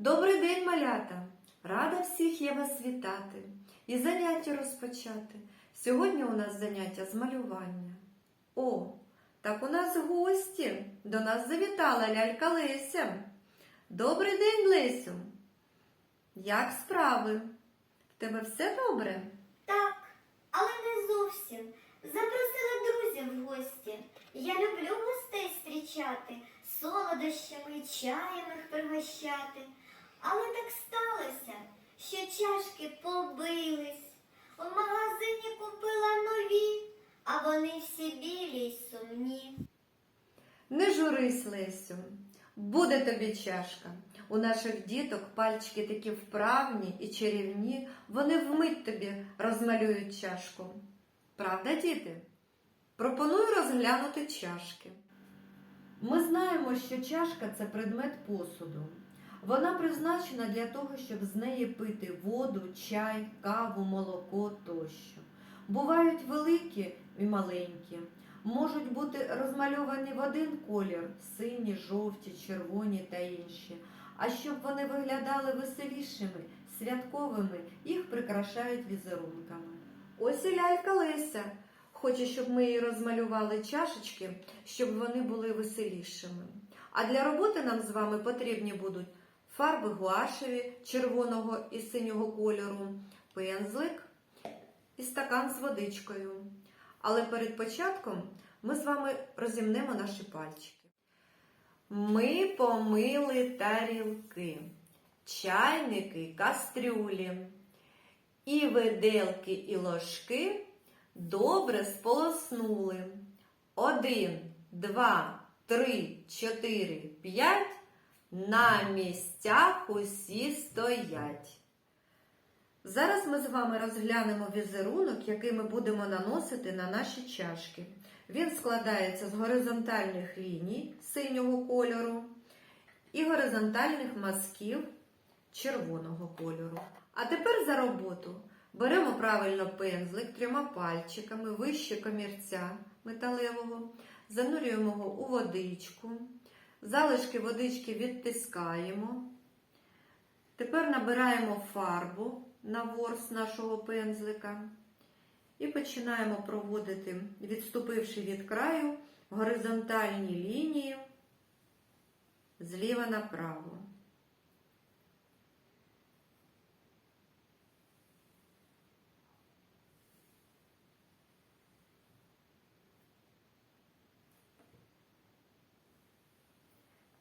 Добрий день, малята! Рада всіх я вас вітати і заняття розпочати. Сьогодні у нас заняття з малювання. О, так у нас гості! До нас завітала лялька Леся. Добрий день, Лесю! Як справи? В тебе все добре? Так, але не зовсім. Запросила друзів в гості. Я люблю гостей зустрічати, солодощами чаєм їх пригощати. Але так сталося, що чашки побились. В магазині купила нові, а вони всі білі й сумні. Не журись, Лесю. Буде тобі чашка. У наших діток пальчики такі вправні і чарівні, вони вмить тобі розмалюють чашку. Правда, діти? Пропоную розглянути чашки. Ми знаємо, що чашка це предмет посуду. Вона призначена для того, щоб з неї пити воду, чай, каву, молоко тощо. Бувають великі і маленькі, можуть бути розмальовані в один колір сині, жовті, червоні та інші. А щоб вони виглядали веселішими, святковими, їх прикрашають візерунками. Ось і лялька Леся. Хоче, щоб ми їй розмалювали чашечки, щоб вони були веселішими. А для роботи нам з вами потрібні будуть фарби гуашеві червоного і синього кольору, пензлик і стакан з водичкою. Але перед початком ми з вами розімнемо наші пальчики. Ми помили тарілки, чайники, кастрюлі, і виделки, і ложки добре сполоснули. Один, два, три, чотири, п'ять. На місцях усі стоять. Зараз ми з вами розглянемо візерунок, який ми будемо наносити на наші чашки. Він складається з горизонтальних ліній синього кольору і горизонтальних мазків червоного кольору. А тепер за роботу беремо правильно пензлик трьома пальчиками вище комірця металевого, занурюємо його у водичку, залишки водички відтискаємо. Тепер набираємо фарбу на ворс нашого пензлика і починаємо проводити, відступивши від краю, горизонтальні лінії зліва направо.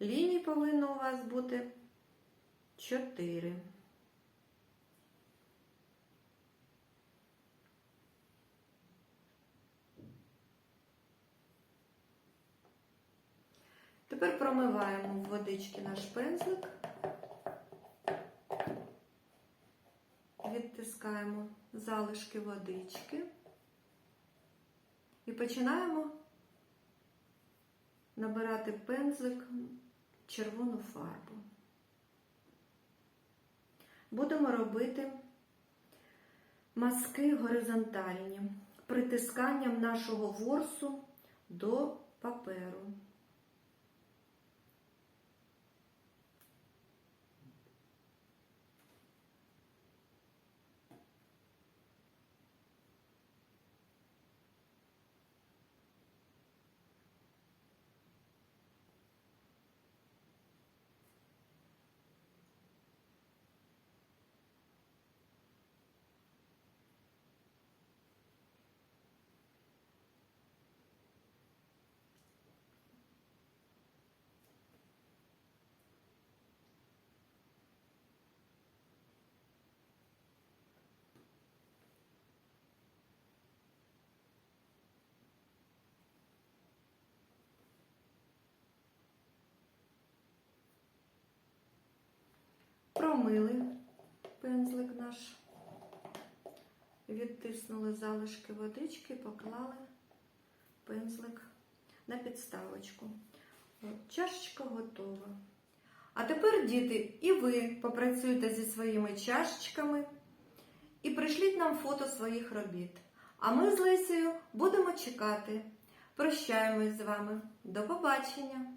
Ліній повинно у вас бути 4. Тепер промиваємо в водички наш пензлик, відтискаємо залишки водички і починаємо набирати пензлик червону фарбу. Будемо робити мазки горизонтальні притисканням нашого ворсу до паперу. Пензлик наш, відтиснули залишки водички, поклали пензлик на підставочку. Чашечка готова. А тепер, діти, і ви попрацюйте зі своїми чашечками і пришліть нам фото своїх робіт. А ми з Лесею будемо чекати. Прощаємось з вами. До побачення!